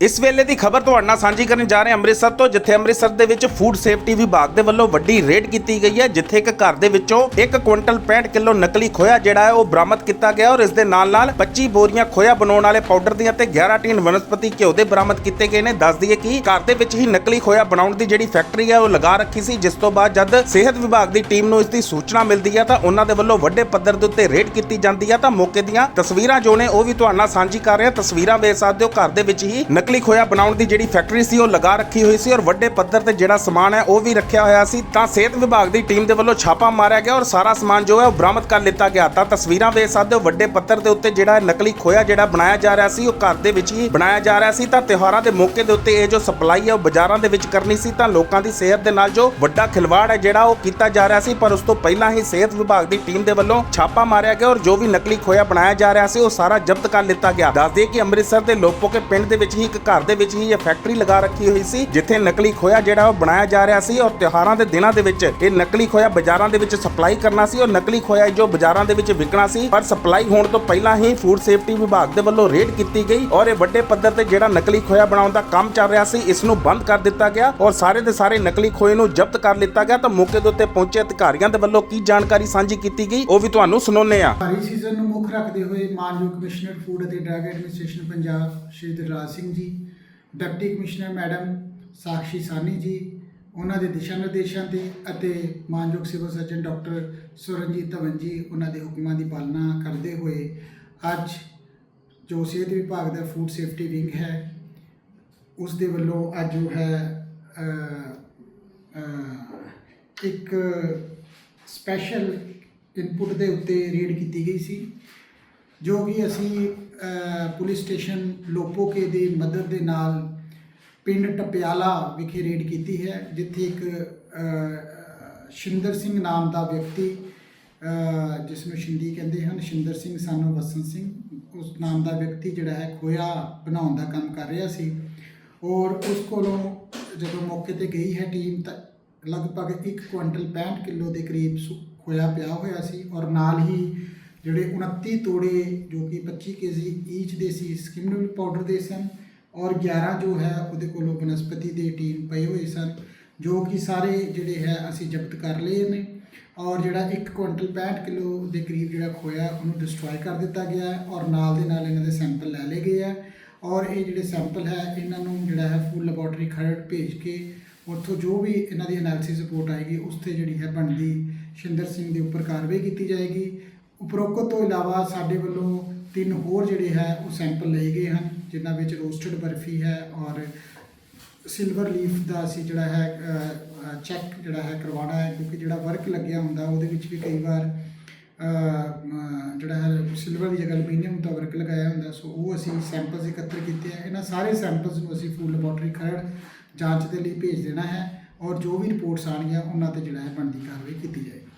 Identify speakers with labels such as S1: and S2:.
S1: ਇਸ ਵੇਲੇ ਦੀ ਖਬਰ ਤੁਹਾਡੇ ਨਾਲ ਸਾਂਝੀ ਕਰਨ ਜਾ ਰਹੇ ਅੰਮ੍ਰਿਤਸਰ ਤੋਂ, ਜਿੱਥੇ ਅੰਮ੍ਰਿਤਸਰ ਦੇ ਵਿੱਚ ਫੂਡ ਸੇਫਟੀ ਵਿਭਾਗ ਦੇ ਵੱਲੋਂ ਵੱਡੀ ਰੇਡ ਕੀਤੀ ਗਈ ਹੈ, ਜਿੱਥੇ ਇੱਕ ਘਰ ਦੇ ਵਿੱਚੋਂ 1 ਕੁਇੰਟਲ 65 ਕਿਲੋ ਨਕਲੀ ਖੋਇਆ ਜਿਹੜਾ ਹੈ, ਉਹ ਬਰਾਮਦ ਕੀਤਾ ਗਿਆ ਔਰ ਇਸ ਦੇ ਨਾਲ ਨਾਲ 25 ਬੋਰੀਆਂ ਖੋਇਆ ਬਣਾਉਣ ਵਾਲੇ ਪਾਊਡਰ ਦੀਆਂ ਤੇ 11 ਟੀਨ ਵਨਸਪਤੀ ਘਿਓ ਦੇ ਬਰਾਮਦ ਕੀਤੇ ਗਏ ਨੇ। ਦੱਸ ਦਈਏ ਕਿ ਘਰ ਦੇ ਵਿੱਚ ਹੀ ਨਕਲੀ ਖੋਇਆ ਬਣਾਉਣ ਦੀ ਜਿਹੜੀ ਫੈਕਟਰੀ ਹੈ, ਉਹ ਲਗਾ ਰੱਖੀ ਸੀ, ਜਿਸ ਤੋਂ ਬਾਅਦ ਜਦ ਸਿਹਤ ਵਿਭਾਗ ਦੀ ਟੀਮ ਨੂੰ ਇਸ ਦੀ ਸੂਚਨਾ ਮਿਲਦੀ ਹੈ, ਤਾਂ ਉਹਨਾਂ ਦੇ ਵੱਲੋਂ ਵੱਡੇ ਪੱਧਰ ਦੇ ਉੱਤੇ ਰੇਡ ਕੀਤੀ ਜਾਂਦੀ ਹੈ। ਤਾਂ ਮੌਕੇ ਦੀਆਂ ਤਸਵੀਰਾਂ ਜੋ ਨੇ, ਉਹ ਵੀ ਤੁਹਾਡੇ ਨਾਲ ਸਾਂਝੀ ਕਰ ਰਹੇ ਹਾਂ। ਤਸਵੀਰਾਂ ਵੇਖ ਸਕਦੇ ਹੋ, ਘਰ ਦੇ ਵਿੱਚ ਹੀ ਨਕਲੀ ਖੋਇਆ ਬਣਾਉਣ ਦੀ ਜਿਹੜੀ ਫੈਕਟਰੀ ਸੀ, ਉਹ ਲਗਾ ਰੱਖੀ ਹੋਈ ਸੀ ਔਰ ਵੱਡੇ ਪੱਧਰ ਤੇ ਜਿਹੜਾ ਸਮਾਨ ਹੈ, ਉਹ ਵੀ ਰੱਖਿਆ ਹੋਇਆ ਸੀ। ਤਾਂ ਸਿਹਤ ਵਿਭਾਗ ਦੀ ਟੀਮ ਦੇ ਵੱਲੋਂ ਛਾਪਾ ਮਾਰਿਆ ਗਿਆ ਔਰ ਸਾਰਾ ਸਮਾਨ ਜੋ ਹੈ, ਉਹ ਬਰਾਮਦ ਕਰ ਲਿੱਤਾ ਗਿਆ। ਤਾਂ ਤਸਵੀਰਾਂ ਵੇਖ ਸਕਦੇ ਹੋ, ਵੱਡੇ ਪੱਧਰ ਦੇ ਉੱਤੇ ਜਿਹੜਾ ਨਕਲੀ ਖੋਇਆ ਜਿਹੜਾ ਬਣਾਇਆ ਜਾ ਰਿਹਾ ਸੀ, ਉਹ ਘਰ ਦੇ ਵਿੱਚ ਹੀ ਬਣਾਇਆ ਜਾ ਰਿਹਾ ਸੀ। ਤਾਂ ਤਿਉਹਾਰਾਂ ਦੇ ਮੌਕੇ ਦੇ ਉੱਤੇ ਇਹ ਜੋ ਸਪਲਾਈ ਹੈ, ਉਹ ਬਾਜ਼ਾਰਾਂ ਦੇ ਵਿੱਚ ਕਰਨੀ ਸੀ। ਤਾਂ ਲੋਕਾਂ ਦੀ ਸਿਹਤ ਦੇ ਨਾਲ ਜੋ ਵੱਡਾ ਖਿਲਵਾੜ ਹੈ ਜਿਹੜਾ, ਉਹ ਕੀਤਾ ਜਾ ਰਿਹਾ ਸੀ। ਪਰ ਉਸ ਤੋਂ ਪਹਿਲਾਂ ਹੀ ਸਿਹਤ ਵਿਭਾਗ ਦੀ ਟੀਮ ਦੇ ਵੱਲੋਂ ਛਾਪਾ ਮਾਰਿਆ ਗਿਆ ਔਰ ਜੋ ਵੀ ਨਕਲੀ ਖੋਇਆ ਬਣਾਇਆ ਜਾ ਰਿਹਾ ਸੀ, ਉਹ ਸਾਰਾ ਜ਼ਬਤ ਕਰ ਲਿੱਤਾ ਗਿਆ। ਦੱਸ ਕਿ ਅੰਮ੍ਰਿਤਸਰ ਦੇ ਲੋਪੋਕੇ ਪਿੰਡ ਦੇ ਵਿੱਚ ਹੀ ਇੱਕ ਘਰ ਦੇ ਵਿੱਚ ਹੀ ਇਹ ਫੈਕਟਰੀ ਲਗਾ ਰੱਖੀ ਹੋਈ ਸੀ, ਜਿੱਥੇ ਨਕਲੀ ਖੋਇਆ ਜਿਹੜਾ ਉਹ ਬਣਾਇਆ ਜਾ ਰਿਹਾ ਸੀ ਔਰ ਤਿਉਹਾਰਾਂ ਦੇ ਦਿਨਾਂ ਦੇ ਵਿੱਚ ਇਹ ਨਕਲੀ ਖੋਇਆ ਬਾਜ਼ਾਰਾਂ ਦੇ ਵਿੱਚ ਸਪਲਾਈ ਕਰਨਾ ਸੀ ਔਰ ਨਕਲੀ ਖੋਇਆ ਜੋ ਬਾਜ਼ਾਰਾਂ ਦੇ ਵਿੱਚ ਵਿਕਣਾ ਸੀ, ਪਰ ਸਪਲਾਈ ਹੋਣ ਤੋਂ ਪਹਿਲਾਂ ਹੀ ਫੂਡ ਸੇਫਟੀ ਵਿਭਾਗ ਦੇ ਵੱਲੋਂ ਰੇਡ ਕੀਤੀ ਗਈ ਔਰ ਇਹ ਵੱਡੇ ਪੱਧਰ ਤੇ ਜਿਹੜਾ ਨਕਲੀ ਖੋਇਆ ਬਣਾਉਣ ਦਾ ਕੰਮ ਚੱਲ ਰਿਹਾ ਸੀ, ਇਸ ਨੂੰ ਬੰਦ ਕਰ ਦਿੱਤਾ ਗਿਆ ਔਰ ਸਾਰੇ ਦੇ ਸਾਰੇ ਨਕਲੀ ਖੋਏ ਨੂੰ ਜ਼ਬਤ ਕਰ ਲਿੱਤਾ ਗਿਆ, ਤਾਂ ਮੌਕੇ ਦੇ ਉੱਤੇ ਪਹੁੰਚੇ ਅਧਿਕਾਰੀਆਂ ਦੇ ਵੱਲੋਂ ਕੀ ਜਾਣਕਾਰੀ ਸਾਂਝੀ ਕੀਤੀ ਗਈ, ਉਹ ਵੀ ਤੁਹਾਨੂੰ ਸੁਣਾਉਂਦੇ ਆ
S2: ਭਾਰੀ ਸੀਜ਼ਨ ਨੂੰ ਮੁੱਖ ਰੱਖਦੇ ਹੋਏ ਮਾਨਯੋਗ ਕਮਿਸ਼ਨਰ ਫੂਡ ਅਤੇ drug administration Punjab Shri Darraj Singh ji deputy commissioner madam Sakshi Sahni ji, ਉਹਨਾਂ ਦੇ ਦਿਸ਼ਾ ਨਿਰਦੇਸ਼ਾਂ ਤੇ ਅਤੇ ਮਾਨਯੋਗ civil surgeon doctor Suranjit Dhawan ji, ਉਹਨਾਂ ਦੇ ਹੁਕਮਾਂ ਦੀ ਪਾਲਣਾ ਕਰਦੇ ਹੋਏ ਅੱਜ ਜੋ ਸਿਹਤ ਵਿਭਾਗ ਦਾ ਫੂਡ ਸੇਫਟੀ ਵਿੰਗ ਹੈ, ਉਸ ਦੇ ਵੱਲੋਂ ਅੱਜ ਜੋ ਹੈ ਇੱਕ ਸਪੈਸ਼ਲ ਇਨਪੁਟ ਦੇ ਉੱਤੇ ਰੇਡ ਕੀਤੀ ਗਈ ਸੀ। ਜੋ ਕਿ ਅਸੀਂ ਪੁਲਿਸ ਸਟੇਸ਼ਨ ਲੋਪੋਕੇ ਦੀ ਮਦਦ ਦੇ ਨਾਲ ਪਿੰਡ ਟਪਿਆਲਾ ਵਿਖੇ ਰੇਡ ਕੀਤੀ ਹੈ, ਜਿੱਥੇ ਇੱਕ ਸ਼ਿੰਦਰ ਸਿੰਘ ਨਾਮ ਦਾ ਵਿਅਕਤੀ ਜਿਸ ਨੂੰ ਸ਼ਿੰਦੀ ਕਹਿੰਦੇ ਹਨ, ਸ਼ਿੰਦਰ ਸਿੰਘ ਸਾਨੂੰ ਵਸਨ ਸਿੰਘ, ਉਸ ਨਾਮ ਦਾ ਵਿਅਕਤੀ ਜਿਹੜਾ ਹੈ ਖੋਇਆ ਬਣਾਉਣ ਦਾ ਕੰਮ ਕਰ ਰਿਹਾ ਸੀ। ਔਰ ਉਸ ਕੋਲੋਂ ਜਦੋਂ ਮੌਕੇ ਤੇ ਗਈ ਹੈ ਟੀਮ ਤਾਂ ਲਗਭਗ 1 ਕੁਇੰਟਲ 65 ਕਿਲੋ ਦੇ ਕਰੀਬ ਸੁ- ਖੋਇਆ ਪਿਆ ਹੋਇਆ ਸੀ ਔਰ ਨਾਲ ਹੀ ਜਿਹੜੇ 29 ਤੋੜੇ ਜੋ ਕਿ 25 ਕੇਜੀ ਈਚ ਦੇ ਸੀ ਸਕਿਮਡ ਪਾਊਡਰ ਦੇ ਸਨ ਔਰ 11 ਜੋ ਹੈ ਉਹਦੇ ਕੋਲੋਂ ਬਨਸਪਤੀ ਦੇ ਟੀਨ ਪਏ ਹੋਏ ਸਨ, ਜੋ ਕਿ ਸਾਰੇ ਜਿਹੜੇ ਹੈ ਅਸੀਂ ਜ਼ਬਤ ਕਰ ਲਏ ਨੇ ਔਰ ਜਿਹੜਾ 1 ਕੁਇੰਟਲ 65 ਕਿਲੋ ਦੇ ਕਰੀਬ ਜਿਹੜਾ ਖੋਇਆ ਉਹਨੂੰ ਡਿਸਟਰੋਏ ਕਰ ਦਿੱਤਾ ਗਿਆ ਔਰ ਨਾਲ ਦੇ ਨਾਲ ਇਹਨਾਂ ਦੇ ਸੈਂਪਲ ਲੈ ਲਏ ਗਏ ਆ ਔਰ ਇਹ ਜਿਹੜੇ ਸੈਂਪਲ ਹੈ ਇਹਨਾਂ ਨੂੰ ਜਿਹੜਾ ਹੈ ਫੂਡ ਲੈਬੋਰਟਰੀ ਖਰੜ ਭੇਜ ਕੇ ਉੱਥੋਂ ਜੋ ਵੀ ਇਹਨਾਂ ਦੀ ਐਨਾਲਿਸਿਸ ਰਿਪੋਰਟ ਆਏਗੀ, ਉਸ ਤੇ ਜਿਹੜੀ ਹੈ ਬਣਦੀ ਸ਼ਿੰਦਰ ਸਿੰਘ ਦੇ ਉੱਪਰ ਕਾਰਵਾਈ ਕੀਤੀ ਜਾਏਗੀ ਉਪਰੋਕਤ ਤੋਂ ਇਲਾਵਾ ਸਾਡੇ ਵੱਲੋਂ ਤਿੰਨ ਹੋਰ ਜਿਹੜੇ ਹੈ, ਉਹ ਸੈਂਪਲ ਲਏ ਗਏ ਹਨ, ਜਿਨ੍ਹਾਂ ਵਿੱਚ ਰੋਸਟਡ ਬਰਫੀ ਹੈ ਔਰ ਸਿਲਵਰ ਲੀਫ ਦਾ ਅਸੀਂ ਜਿਹੜਾ ਹੈ ਚੈੱਕ ਜਿਹੜਾ ਹੈ ਕਰਵਾਉਣਾ ਹੈ, ਕਿਉਂਕਿ ਜਿਹੜਾ ਵਰਕ ਲੱਗਿਆ ਹੁੰਦਾ, ਉਹਦੇ ਵਿੱਚ ਵੀ ਕਈ ਵਾਰ ਜਿਹੜਾ ਹੈ ਸਿਲਵਰ ਦੀ ਜਗ੍ਹਾ ਐਲੂਮੀਨੀਅਮ ਦਾ ਵਰਕ ਲਗਾਇਆ ਹੁੰਦਾ, ਸੋ ਉਹ ਅਸੀਂ ਸੈਂਪਲਸ ਇਕੱਤਰ ਕੀਤੇ ਆ ਇਹਨਾਂ ਸਾਰੇ ਸੈਂਪਲਸ ਨੂੰ ਅਸੀਂ ਫੂਡ ਲੈਬੋਰਟਰੀ ਖਰੜ ਜਾਂਚ ਦੇ ਲਈ ਭੇਜ ਦੇਣਾ ਹੈ ਔਰ ਜੋ ਵੀ ਰਿਪੋਰਟਸ ਆਉਣਗੀਆਂ, ਉਹਨਾਂ ਤੇ ਜਿਹੜਾ ਹੈ ਬਣਦੀ ਕਾਰਵਾਈ ਕੀਤੀ ਜਾਏਗੀ।